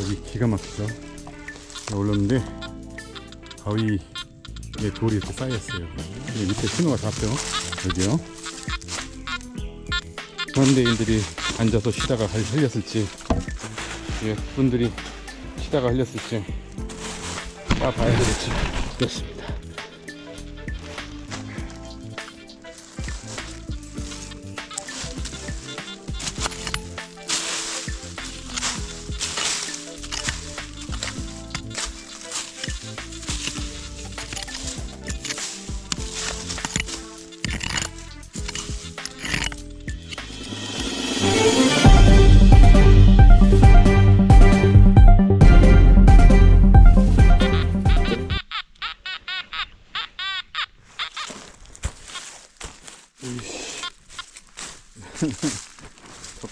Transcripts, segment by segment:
여기 기가 막히죠. 올랐는데 바위에 돌이 이렇게 쌓였어요. 여기 밑에 신호가 잡혀 여기요. 현대인들이 앉아서 쉬다가 할- 흘렸을지 예, 분들이 쉬다가 흘렸을지 봐봐야 되겠지. 그렇습니다.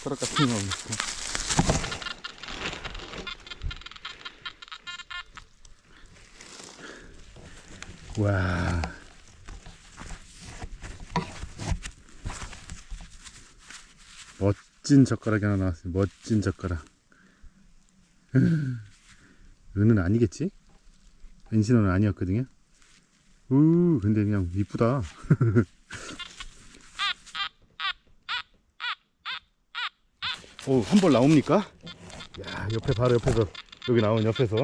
젓가락 같은 거 없어. 와. 멋진 젓가락이 하나 나왔어요. 멋진 젓가락. 은은 아니겠지? 은신호는 아니었거든요. 우, 근데 그냥 이쁘다. 오, 한 벌 나옵니까? 야, 옆에 바로 옆에서 여기 나온 옆에서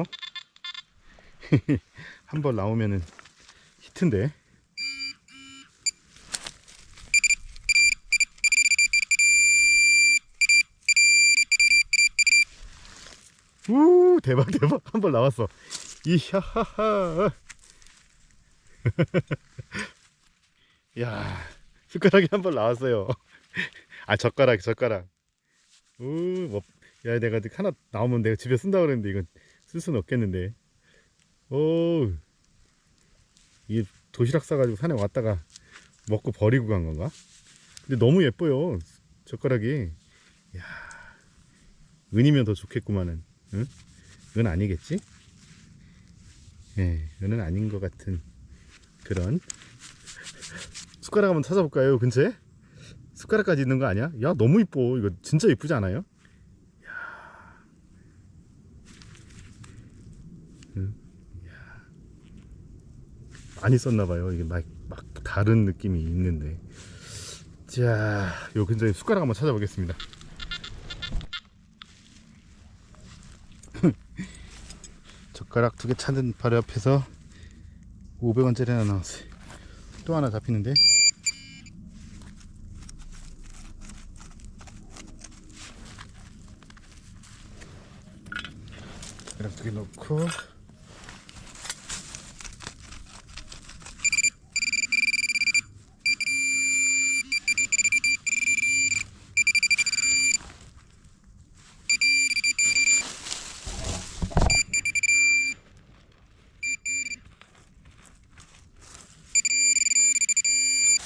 한 벌 나오면은 히트인데. 우 대박 대박 한 벌 나왔어. 이하하하. 야 숟가락이 한 벌 나왔어요. 아 젓가락 젓가락. 우, 뭐, 야, 내가 하나 나오면 내가 집에 쓴다 그랬는데 이건 쓸 수는 없겠는데. 오, 이게 도시락 싸가지고 산에 왔다가 먹고 버리고 간 건가? 근데 너무 예뻐요, 젓가락이. 야, 은이면 더 좋겠구만은. 응? 은 아니겠지? 예, 은은 아닌 것 같은 그런. 숟가락 한번 찾아볼까요, 근처에? 숟가락까지 있는 거 아니야? 야 너무 이뻐 이거 진짜 이쁘지 않아요? 야. 응? 야. 많이 썼나봐요 이게 막, 막 다른 느낌이 있는데 자 요 근처에 숟가락 한번 찾아보겠습니다 젓가락 두 개 찾은 바로 옆에서 500원짜리 하나 나왔어요 또 하나 잡히는데 두개 넣고.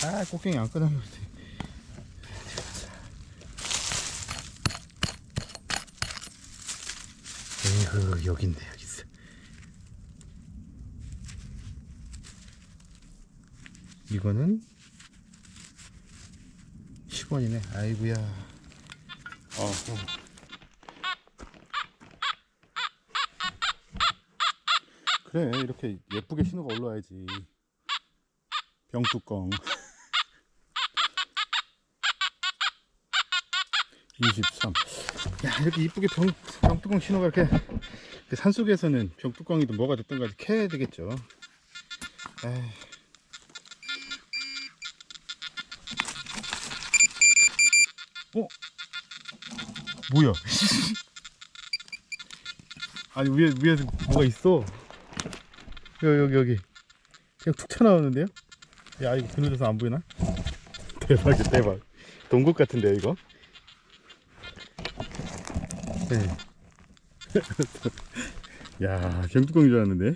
아 꽃갱이 안 끊어요. 에 휴 여기 있네 여기 있어 이거는 10원이네. 아이구야. 어, 어. 그래 이렇게 예쁘게 신호가 올라와야지. 병뚜껑 23. 야 이렇게 이쁘게 병, 병뚜껑 신호가 이렇게 그 산속에서는 병뚜껑이든 뭐가 됐든 간에 캐야 되겠죠. 에이. 어? 뭐야? 아니 위에 위에 뭐가 있어? 여기 여기 여기. 그냥 툭 튀어나오는데요? 야 이거 그늘져서 안 보이나? 대박이야 대박. 동굴 같은데요 이거 네. 야, 병뚜껑인 줄 알았는데.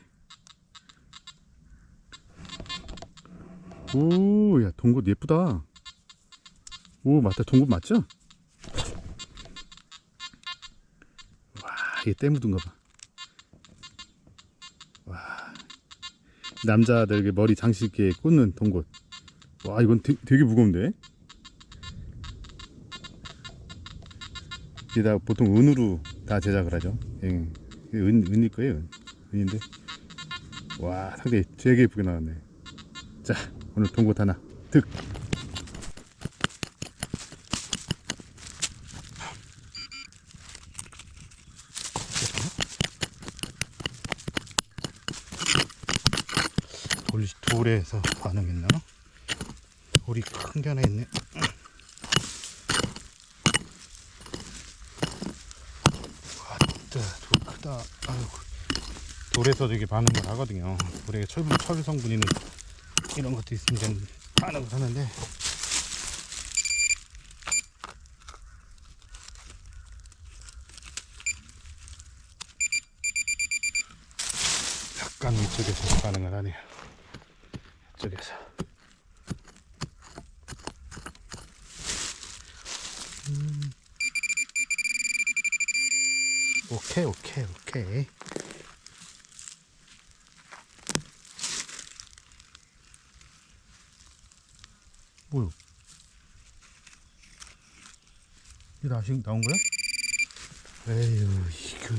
오, 야, 동굴 예쁘다. 오, 맞다. 동굴 맞죠? 와, 이게 때 묻은가 봐. 와. 남자들에게 머리 장식에 꽂는 동굴. 와, 이건 되, 되게 무거운데? 다가 보통 은으로 다 제작을 하죠. 예. 은, 은일 거예요. 은인데. 와, 상당히 되게 예쁘게 나왔네. 자, 오늘 동곳 하나 득. 돌, 돌에서 반응했나? 돌이 큰 게 하나 있네. 왔다, 돌 크다. 아이고. 돌에서 되게 반응을 하거든요. 돌에 철, 철 성분 있는 이런 것도 있으면 반응을 하는데. 약간 위쪽에서 반응을 하네요. 이쪽에서. 음. 오케이, 오케이, 오케이. 뭐요? 이게 다시 나온 거야? 에휴, 이거.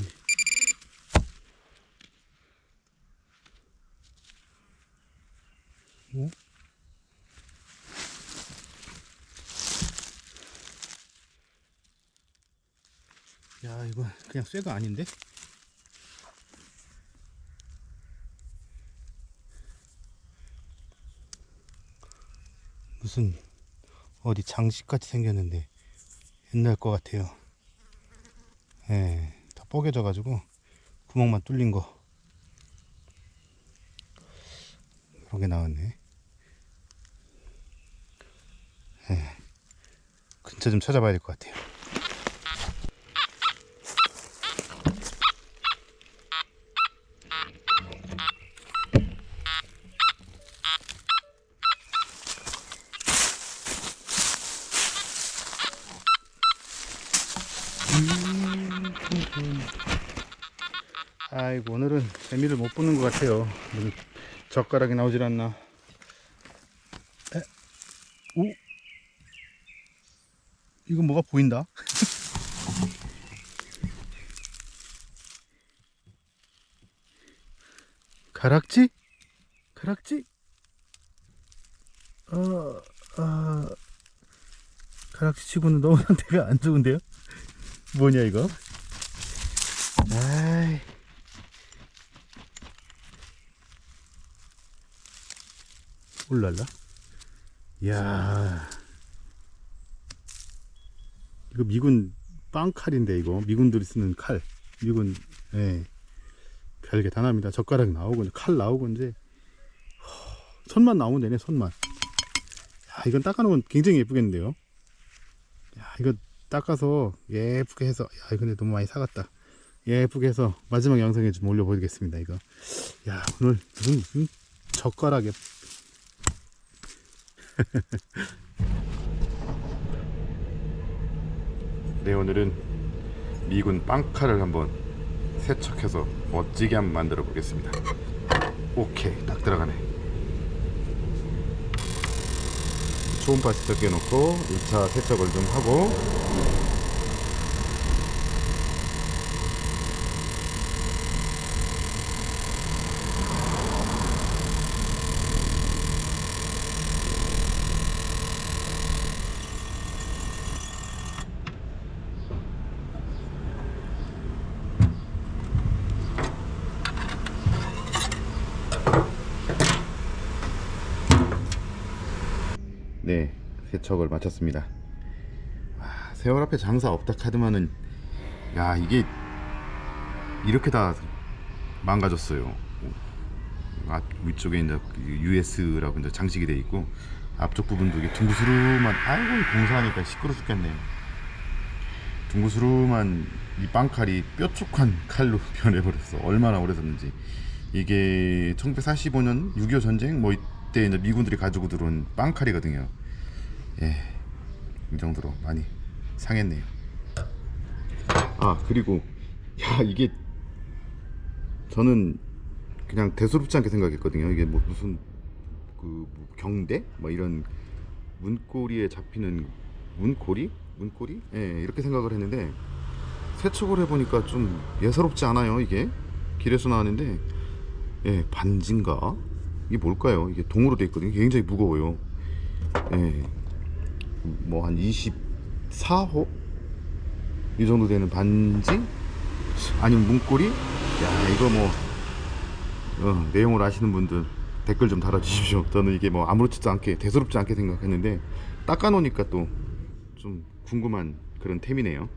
어? 야, 이거 그냥 쇠가 아닌데? 무슨 어디 장식같이 생겼는데 옛날 것 같아요. 예, 다 뽀개져 가지고 구멍만 뚫린 거 그런 게 나왔네. 예, 근처 좀 찾아봐야 될 것 같아요. 아이고 오늘은 재미를 못 보는 것 같아요. 젓가락이 나오질 않나. 에? 오? 이거 뭐가 보인다? 가락지? 가락지? 어, 아, 가락지 치고는 너무 상태가 안 좋은데요? 뭐냐 이거? 아이. 올랄라. 이야. 이거 미군 빵칼인데 이거 미군들이 쓰는 칼. 미군 예. 별게 다 납니다. 젓가락 나오고 칼 나오고 이제 허, 손만 나오면 되네 손만. 야, 이건 닦아놓으면 굉장히 예쁘겠는데요. 야, 이거 닦아서 예쁘게 해서 야, 근데 너무 많이 사갔다. 예쁘게 해서 마지막 영상에 좀 올려보겠습니다. 이거. 야, 오늘 무슨 무슨 젓가락에 네 오늘은 미군 빵칼을 한번 세척해서 멋지게 한번 만들어 보겠습니다 오케이 딱 들어가네 초음파 세척해 놓고 1차 세척을 좀 하고 네 세척을 마쳤습니다. 아, 세월 앞에 장사 없다 카드만은 야 이게 이렇게 다 망가졌어요. 앞 위쪽에 이제 US라고 이제 장식이 돼 있고 앞쪽 부분도 이게 둥그스름한 아이고 공사하니까 시끄러 죽겠네. 둥그스름한 이 빵칼이 뾰족한 칼로 변해버렸어 얼마나 오래됐는지. 이게 1945년 6.25 전쟁? 뭐 이때 이제 미군들이 가지고 들어온 빵칼이거든요 예, 이 정도로 많이 상했네요. 아 그리고 야 이게 저는 그냥 대수롭지 않게 생각했거든요. 이게 뭐 무슨 그 뭐 경대? 뭐 이런 문고리에 잡히는 문고리? 문고리? 예 이렇게 생각을 했는데 세척을 해보니까 좀 예사롭지 않아요 이게. 길에서 나왔는데 예 반지인가? 이게 뭘까요? 이게 동으로 돼 있거든요. 굉장히 무거워요. 예 뭐 한 24호? 이 정도 되는 반지? 아니면 문고리? 야 이거 뭐 어, 내용을 아시는 분들 댓글 좀 달아주십시오. 저는 이게 뭐 아무렇지도 않게 대수롭지 않게 생각했는데 닦아놓으니까 또 좀 궁금한 그런 템이네요